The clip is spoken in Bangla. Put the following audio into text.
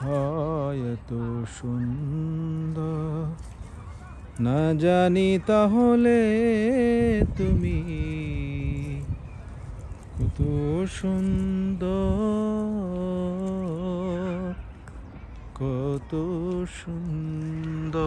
হয় এত সুন্দর। না জানি তাহলে তুমি কত সুন্দর কত সুন্দর।